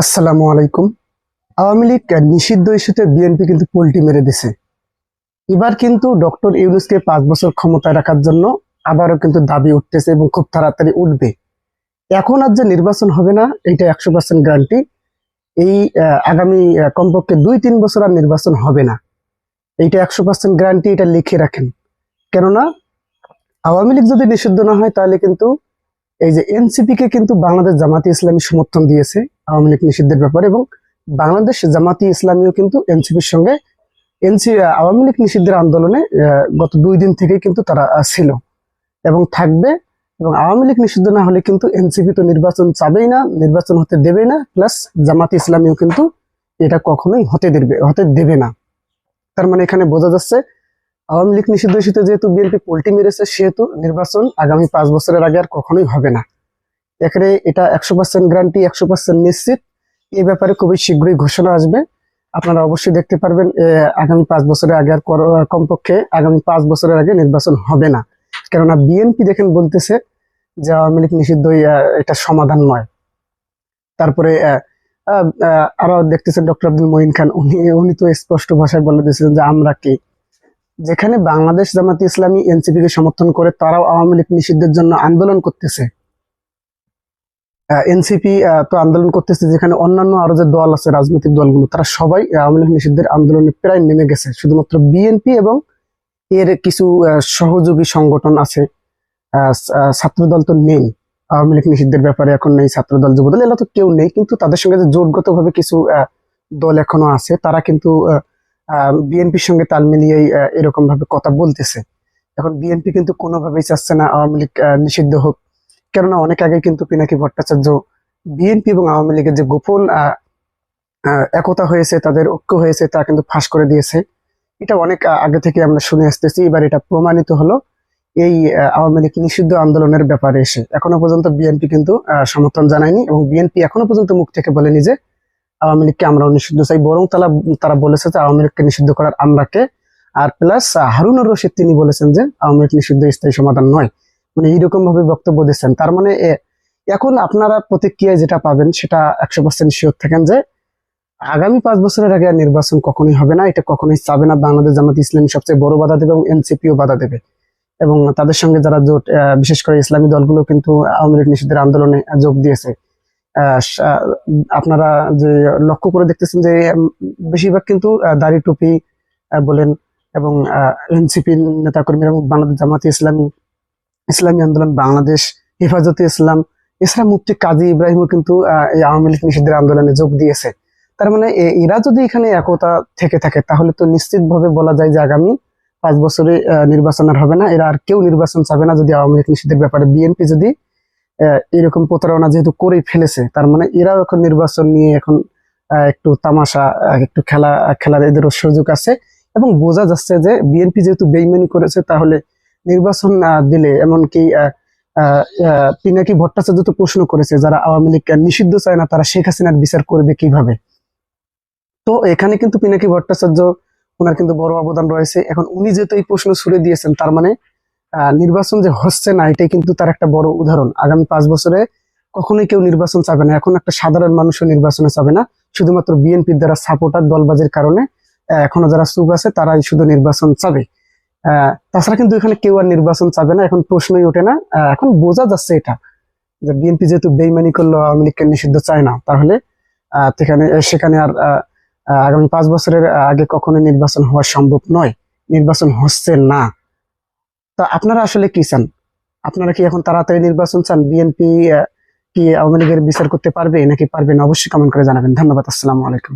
আসসালামু আলাইকুম। আওয়ামী লীগ নিষিদ্ধ ইস্যুতে বিএনপি কিন্তু পোল্টি মেরে দিছে। এবার কিন্তু ডক্টর ইউনুসকে পাঁচ বছর ক্ষমতায় রাখার জন্য আবারও কিন্তু দাবি উঠতেছে এবং খুব তাড়াতাড়ি উঠবে। এখন আর যে নির্বাচন হবে না, এটা একশো পার্সেন্ট গ্যারান্টি এই আগামী কমপক্ষে দুই তিন বছর আর নির্বাচন হবে না। এইটা একশো পার্সেন্ট গ্যারান্টি এটা লিখে রাখেন। কেননা, আওয়ামী লীগ যদি নিষিদ্ধ না হয়, তাহলে কিন্তু এই যে এনসিপি কে কিন্তু বাংলাদেশ জামাতি ইসলামী সমর্থন দিয়েছে, আওয়ামী লীগ নিষিদ্ধের ব্যাপারে এবং বাংলাদেশ জামাতি ইসলামীও কিন্তু এনসিপির সঙ্গে এনসি আওয়ামী লীগ নিষিদ্ধের আন্দোলনে গত দুই দিন থেকে কিন্তু তারা ছিল এবং থাকবে এবং আওয়ামী লীগ নিষিদ্ধ না হলে কিন্তু এনসিপি তো নির্বাচন চাবেই না, নির্বাচন হতে দেবেই না, প্লাস জামাতি ইসলামীও কিন্তু এটা কখনোই হতে দেবে হতে দেবে না। তার মানে এখানে বোঝা যাচ্ছে আওয়ামী লীগ নিষিদ্ধ যেহেতু বিএনপি পোল্টি মেরেছে সেহেতু নির্বাচন আগামী পাঁচ বছরের আগে আর কখনোই হবে না। এখানে এটা একশো পার্সেন্ট গ্যারান্টি একশো পার্সেন্ট নিশ্চিত। এই ব্যাপারে খুবই শীঘ্রই ঘোষণা আসবে। আপনারা অবশ্যই দেখতে পারবেন আগামী পাঁচ বছরের আগে আর কমপক্ষে আগামী পাঁচ বছরের আগে নির্বাচন হবে না। কেননা বিএনপি দেখেন বলতেছে যে আওয়ামী লীগ নিষিদ্ধই আহ, এটা সমাধান নয়। তারপরে আরও দেখতেছেন ডক্টর আব্দুল মঈন খান উনি উনি তো স্পষ্ট ভাষায় বলে দিয়েছিলেন যে আমরা কি? যেখানে বাংলাদেশ জামাতি ইসলামী এনসিপি কে সমর্থন করে তারাও আওয়ামী লীগ নিষিদ্ধের জন্য আন্দোলন করতেছে। এনসিপি তো আন্দোলন করতেছে যেখানে অন্যান্য আরও যে দল আছে রাজনৈতিক দলগুলো তারা সবাই আওয়ামী লীগ নিষিদ্ধের আন্দোলনে প্রায় নেমে গেছে। শুধুমাত্র বিএনপি এবং এর কিছু আহ, সহযোগী সংগঠন আছে। আহ, আহ, ছাত্রদল তো নেই। আওয়ামী লীগ নিষিদ্ধের ব্যাপারে এখন নেই ছাত্রদল যুবদল এরা তো কেউ নেই। কিন্তু তাদের সঙ্গে যে জোটগতভাবে কিছু আহ, দল এখনও আছে তারা কিন্তু বিএনপির সঙ্গে তাল মিলিয়েই আহ, এরকম ভাবে কথা বলতেছে। এখন বিএনপি কিন্তু কোনোভাবেই চাচ্ছে না আওয়ামী লীগ নিষিদ্ধ হোক। কেননা অনেক আগে কিন্তু পিনাকি ভট্টাচার্য বিএনপি এবং আওয়ামী লীগের যে গোপন একতা হয়েছে তাদের ঐক্য হয়েছে তা কিন্তু ফাঁস করে দিয়েছে। এটা অনেক আগে থেকে আমরা শুনে আসতেছি এবার এটা প্রমাণিত হলো এই আওয়ামী লীগ নিষিদ্ধ আন্দোলনের ব্যাপারে এসে। এখনও পর্যন্ত বিএনপি কিন্তু সমর্থন জানায়নি এবং বিএনপি এখনও পর্যন্ত মুখ থেকে বলেনি যে আওয়ামী লীগকে আমরাও নিষিদ্ধ চাই, বরং তারা তারা বলেছে যে আওয়ামী লীগকে নিষিদ্ধ করার আমরাকে, আর প্লাস হারুনুর রশিদ তিনি বলেছেন যে আওয়ামী লীগ নিষিদ্ধ, স্থায়ী সমাধান নয়। মানে এইরকম ভাবে বক্তব্য দিচ্ছেন তার মানে এখন আপনারা প্রতিক্রিয়ায় যেটা পাবেন সেটা একশো পার্সেন্ট শিওর থাকেন যে আগামী পাঁচ বছরের আগে নির্বাচন কখনোই হবে না, এটা কখনোই চাবে না। বাংলাদেশ জামাত ইসলামী সবচেয়ে বড় বাধা দেবে এবং এনসিপিও বাধা দেবে। এবং তাদের সঙ্গে যারা জোট বিশেষ করে ইসলামী দলগুলো কিন্তু আওয়ামী লীগ নিষিদ্ধের আন্দোলনে যোগ দিয়েছে। আপনারা যে লক্ষ্য করে দেখতেছেন যে বেশিরভাগ কিন্তু দাড়ি টুপি বলেন এবং এনসিপি নেতাকর্মীরা এবং বাংলাদেশ জামাতে ইসলামী ইসলামী আন্দোলন, বাংলাদেশ হেফাজতে ইসলাম, এছাড়া মুফতি কাজী ইব্রাহিমও কিন্তু এই আওয়ামী লীগ নিষিদ্ধের আন্দোলনে যোগ দিয়েছে। তার মানে এরা যদি এখানে একতা থেকে থাকে, তাহলে তো নিশ্চিতভাবে বলা যায় যে আগামী পাঁচ বছরে নির্বাচন আর হবে না। এরা আর কেউ নির্বাচন চাবে না যদি আওয়ামী লীগ নিষিদ্ধের ব্যাপারে। বিএনপি যদি এরকম প্রতারণা যেহেতু করেই ফেলেছে, তার মানে এরাও এখন নির্বাচন নিয়ে এখন একটু তামাশা একটু খেলা, খেলার এদেরও সুযোগ আছে। এবং বোঝা যাচ্ছে যে বিএনপি যেহেতু বেইমানি করেছে, তাহলে নির্বাচন দিলে এমনকি পিনাকি ভট্টাচার্য তো প্রশ্ন করেছে, যারা আওয়ামী লীগ নিষিদ্ধ চায় না, তারা শেখ হাসিনার বিচার করবে কীভাবে? তো এখানে কিন্তু পিনাকি ভট্টাচার্য, ওনার কিন্তু বড় অবদান রয়েছে। এখন উনি যেহেতু এই প্রশ্ন ছুড়ে দিয়েছেন, তার মানে নির্বাচন যে হচ্ছে না, এটাই কিন্তু তার একটা বড় উদাহরণ। আগামী পাঁচ বছরে কখনোই কেউ নির্বাচন চাবে না। এখন একটা সাধারণ মানুষও নির্বাচনে চাবে না। শুধুমাত্র বিএনপির দ্বারা সাপোর্টার দলবাজির কারণে এখনও যারা চুপ আছে, তারাই শুধু নির্বাচন চাবে। তাছাড়া কিন্তু এখানে কেউ আর নির্বাচন চাবে না। এখন প্রশ্নই ওঠে না। এখন বোঝা যাচ্ছে এটা, যে বিএনপি যেহেতু বেইমানি করল, আওয়ামী লীগকে নিষিদ্ধ চায় না, তাহলে সেখানে সেখানে আর আগামী পাঁচ বছরের আগে কখনো নির্বাচন হওয়া সম্ভব নয়। নির্বাচন হচ্ছে না। তা আপনারা আসলে কি চান? আপনারা কি এখন তাড়াতাড়ি নির্বাচন চান? বিএনপি কি আওয়ামী লীগের বিচার করতে পারবে নাকি পারবেন অবশ্যই কমেন্ট করে জানাবেন। ধন্যবাদ, আসসালামু আলাইকুম।